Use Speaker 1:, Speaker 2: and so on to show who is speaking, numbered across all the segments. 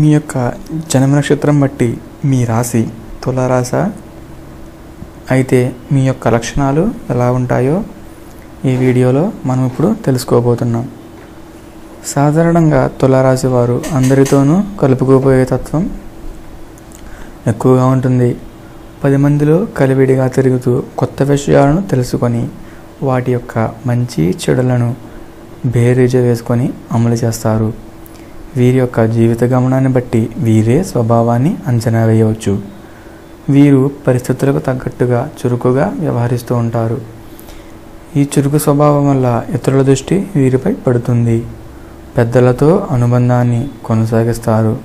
Speaker 1: మీ యొక్క జన్మ నక్షత్రం బట్టి మీ రాశి తులారాశ. అయితే మీ యొక్క లక్షణాలు ఎలా ఉంటాయో ఈ వీడియోలో మనం ఇప్పుడు తెలుసుకోబోతున్నాం. సాధారణంగా తులారాశి వారు అందరితోనూ కలుపుకోపోయే తత్వం ఎక్కువగా ఉంటుంది. పది మందిలో కలివిడిగా తిరుగుతూ కొత్త విషయాలను తెలుసుకొని వాటి యొక్క మంచి చెడులను బేరీజ వేసుకొని అమలు చేస్తారు. వీరి యొక్క జీవిత గమనాన్ని బట్టి వీరే స్వభావాన్ని అంచనా వేయవచ్చు. వీరు పరిస్థితులకు తగ్గట్టుగా చురుకుగా వ్యవహరిస్తూ ఉంటారు. ఈ చురుకు స్వభావం వల్ల ఇతరుల దృష్టి వీరిపై పడుతుంది. పెద్దలతో అనుబంధాన్ని కొనసాగిస్తారు.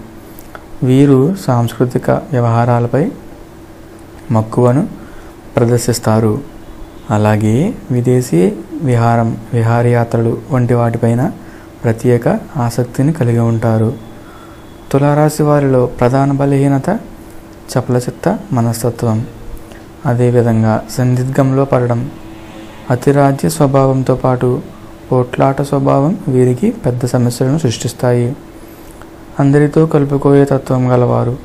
Speaker 1: వీరు సాంస్కృతిక వ్యవహారాలపై మక్కువను ప్రదర్శిస్తారు. అలాగే విదేశీ విహారం విహారయాత్రలు వంటి వాటిపైన ప్రత్యేక ఆసక్తిని కలిగి ఉంటారు. తులారాశి వారిలో ప్రధాన బలహీనత చపలచిత్త మనస్తత్వం. అదేవిధంగా సందిగ్ధంలో పడడం. అతిరాజ్య స్వభావంతో పాటు పోట్లాట స్వభావం వీరికి పెద్ద సమస్యలను సృష్టిస్తాయి. అందరితో కలుపుకోయే తత్వం గలవారు.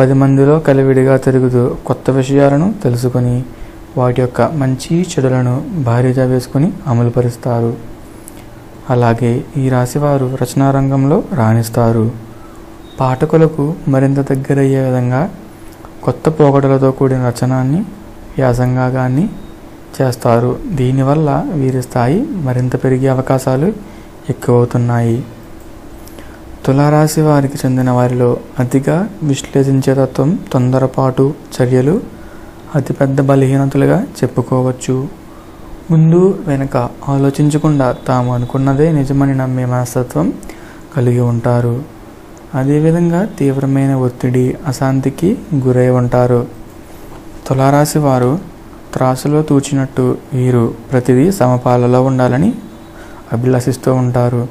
Speaker 1: పది మందిలో కలివిడిగా తిరుగుతూ కొత్త విషయాలను తెలుసుకొని వాటి యొక్క మంచి చెడులను భారీగా వేసుకొని అమలుపరుస్తారు. అలాగే ఈ రాశివారు రచనా రంగంలో రాణిస్తారు. పాఠకులకు మరింత దగ్గరయ్యే విధంగా కొత్త పోకడలతో కూడిన రచనాన్ని వ్యాసంగాన్ని చేస్తారు. దీనివల్ల వీరి స్థాయి మరింత పెరిగే అవకాశాలు ఎక్కువవుతున్నాయి. తులారాశి వారికి చెందిన వారిలో అతిగా విశ్లేషించే తత్వం తొందరపాటు చర్యలు అతిపెద్ద బలహీనతలుగా చెప్పుకోవచ్చు. ముందు వెనుక ఆలోచించకుండా తాము అనుకున్నదే నిజమని నమ్మే మనస్తత్వం కలిగి ఉంటారు. అదేవిధంగా తీవ్రమైన ఒత్తిడి అశాంతికి గురై ఉంటారు. తులారాశి వారు త్రాసులో తూచినట్టు వీరు ప్రతిదీ సమపాలలో ఉండాలని అభిలాషిస్తూ ఉంటారు.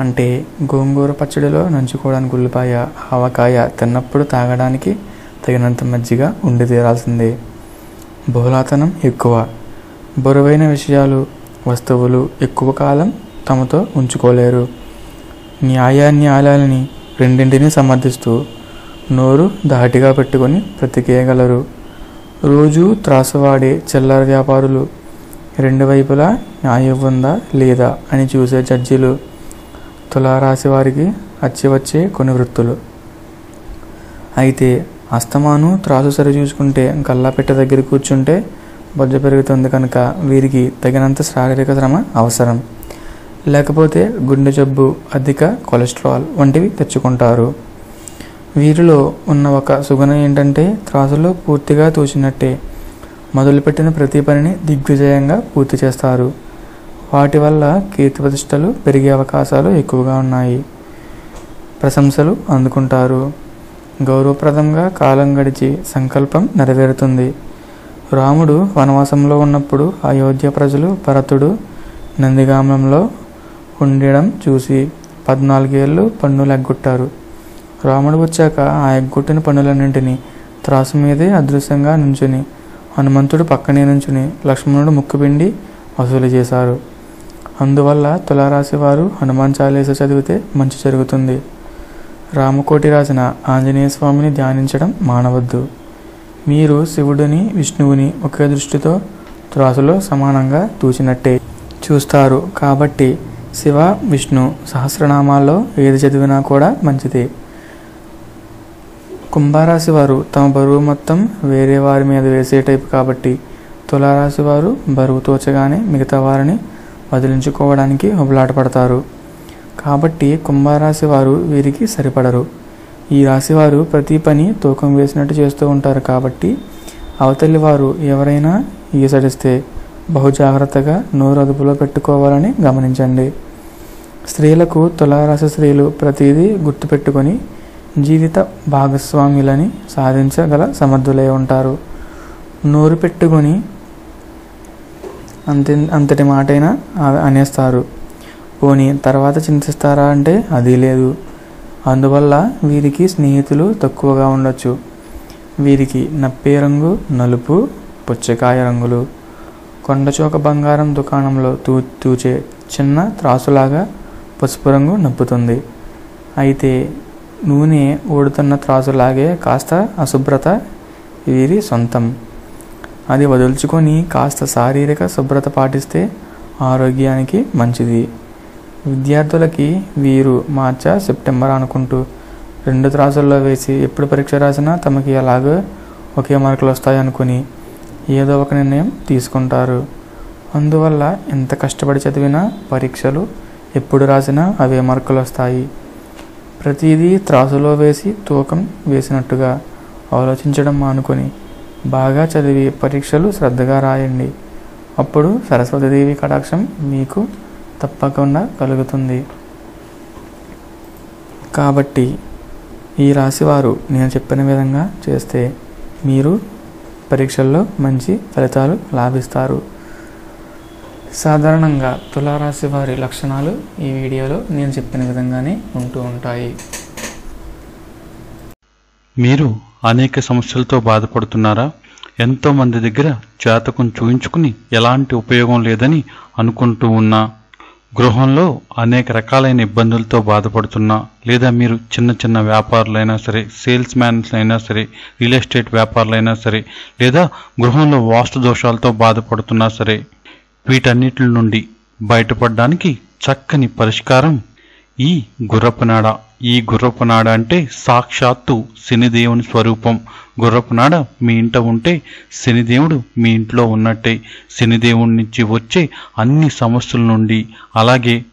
Speaker 1: అంటే గోంగూర పచ్చడిలో నంచుకోవడానికి ఉల్లిపాయ ఆవకాయ తిన్నప్పుడు తాగడానికి తగినంత మజ్జిగ ఉండి తీరాల్సిందే. బహుళాతనం ఎక్కువ. బరువైన విషయాలు వస్తువులు ఎక్కువ కాలం తమతో ఉంచుకోలేరు. న్యాయాన్యాయాలని రెండింటిని సమర్థిస్తూ నోరు దాటిగా పెట్టుకొని బ్రతికేయగలరు. రోజూ త్రాసువాడే చిల్లర వ్యాపారులు రెండు వైపులా న్యాయం ఉందా లేదా అని చూసే జడ్జీలు తులారాశి వారికి వచ్చి వచ్చే కొన్ని వృత్తులు. అయితే అస్తమాను త్రాసు సరి చూసుకుంటే గల్లాపెట్ట దగ్గర కూర్చుంటే బొజ్జ పెరుగుతుంది కనుక వీరికి తగినంత శారీరక శ్రమ అవసరం. లేకపోతే గుండె జబ్బు అధిక కొలెస్ట్రాల్ వంటివి తెచ్చుకుంటారు. వీరిలో ఉన్న ఒక సుగుణం ఏంటంటే త్రాసులో పూర్తిగా తూచినట్టే. మొదలుపెట్టిన ప్రతి పనిని దిగ్విజయంగా పూర్తి చేస్తారు. వాటి వల్ల కీర్తి ప్రతిష్టలు పెరిగే అవకాశాలు ఎక్కువగా ఉన్నాయి. ప్రశంసలు అందుకుంటారు. గౌరవప్రదంగా కాలం గడిచి సంకల్పం నెరవేరుతుంది. రాముడు వనవాసంలో ఉన్నప్పుడు అయోధ్య ప్రజలు భరతుడు నందిగామంలో ఉండడం చూసి పద్నాలుగేళ్ళు పన్నులు ఎగ్గొట్టారు రాముడు వచ్చాక ఆ ఎగ్గొట్టిన పన్నులన్నింటినీ త్రాసు మీదే అదృశ్యంగా నుంచుని హనుమంతుడు పక్కనే నుంచుని లక్ష్మణుడు ముక్కుపిండి వసూలు చేశారు. అందువల్ల తులారాశి వారు హనుమాన్ చాలీస చదివితే మంచి జరుగుతుంది. రామకోటి రాసిన ఆంజనేయ స్వామిని ధ్యానించడం మానవద్దు. మీరు శివుడిని విష్ణువుని ఒకే దృష్టితో త్రాసులో సమానంగా తూచినట్టే చూస్తారు. కాబట్టి శివ విష్ణు సహస్రనామాల్లో ఏది చదివినా కూడా మంచిదే. కుంభారాశి వారు తమ బరువు మొత్తం వేరే వారి మీద వేసే టైపు కాబట్టి తులారాశి వారు బరువు తోచగానే మిగతా వారిని వదిలించుకోవడానికి పడతారు కాబట్టి కుంభారాశి వారు వీరికి సరిపడరు. ఈ రాశి వారు ప్రతి పని తూకం వేసినట్టు చేస్తూ ఉంటారు కాబట్టి అవతలి వారు ఎవరైనా ఈసడిస్తే బహుజాగ్రత్తగా నోరు అదుపులో పెట్టుకోవాలని గమనించండి. స్త్రీలకు తులారాశి స్త్రీలు ప్రతిదీ గుర్తుపెట్టుకొని జీవిత భాగస్వాములని సాధించగల సమర్థులై ఉంటారు. నోరు పెట్టుకొని అంతే అంతటి మాటైనా అనేస్తారు. పోనీ తర్వాత చింతిస్తారా అంటే అది లేదు. అందువల్ల వీరికి స్నేహితులు తక్కువగా ఉండొచ్చు. వీరికి నప్పే రంగు నలుపు పుచ్చకాయ రంగులు. కొండచోక బంగారం దుకాణంలో తూ తూచే చిన్న త్రాసులాగా పసుపు రంగు నప్పుతుంది. అయితే నూనె ఊడుతున్న త్రాసులాగే కాస్త అశుభ్రత వీరి సొంతం. అది వదులుచుకొని కాస్త శారీరక శుభ్రత పాటిస్తే ఆరోగ్యానికి మంచిది. విద్యార్థులకి వీరు మార్చ సెప్టెంబర్ అనుకుంటూ రెండు త్రాసుల్లో వేసి ఎప్పుడు పరీక్ష రాసినా తమకి ఎలాగో ఒకే మార్కులు వస్తాయనుకుని ఏదో ఒక నిర్ణయం తీసుకుంటారు. అందువల్ల ఎంత కష్టపడి చదివినా పరీక్షలు ఎప్పుడు రాసినా అవే మార్కులు వస్తాయి. ప్రతిదీ త్రాసులో వేసి తూకం వేసినట్టుగా ఆలోచించడం మానుకొని బాగా చదివి పరీక్షలు శ్రద్ధగా రాయండి. అప్పుడు సరస్వతీదేవి కటాక్షం మీకు తప్పకుండా కలుగుతుంది. కాబట్టి ఈ రాశివారు నేను చెప్పిన విధంగా చేస్తే మీరు పరీక్షల్లో మంచి ఫలితాలు లాభిస్తారు. సాధారణంగా తులారాశి వారి లక్షణాలు ఈ వీడియోలో నేను చెప్పిన విధంగానే ఉంటూ ఉంటాయి.
Speaker 2: మీరు అనేక సమస్యలతో బాధపడుతున్నారా? ఎంతోమంది దగ్గర జాతకం చూయించుకుని ఎలాంటి ఉపయోగం లేదని అనుకుంటూ ఉన్నా గృహంలో అనేక రకాలైన ఇబ్బందులతో బాధపడుతున్నా లేదా మీరు చిన్న చిన్న వ్యాపారులైనా సరే సేల్స్ మ్యాన్స్ అయినా సరే రియల్ ఎస్టేట్ వ్యాపారులైనా సరే లేదా గృహంలో వాస్తు దోషాలతో బాధపడుతున్నా సరే వీటన్నిటి నుండి బయటపడడానికి చక్కని పరిష్కారం ఈ గుర్రపునాడ ఈ గుర్రపునాడ అంటే సాక్షాత్తు శనిదేవుని స్వరూపం. గుర్రపునాడ మీ ఇంట ఉంటే శనిదేవుడు మీ ఇంట్లో ఉన్నట్టే. శనిదేవుడి నుంచి వచ్చే అన్ని సమస్యల నుండి. అలాగే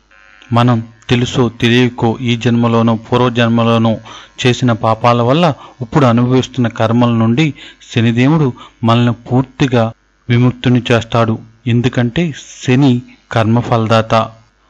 Speaker 2: మనం తెలుసో తెలియకో ఈ జన్మలోనో పూర్వజన్మలోనో చేసిన పాపాల వల్ల ఇప్పుడు అనుభవిస్తున్న కర్మల నుండి శనిదేవుడు మనల్ని పూర్తిగా విముక్తుని చేస్తాడు. ఎందుకంటే శని కర్మఫలదాత.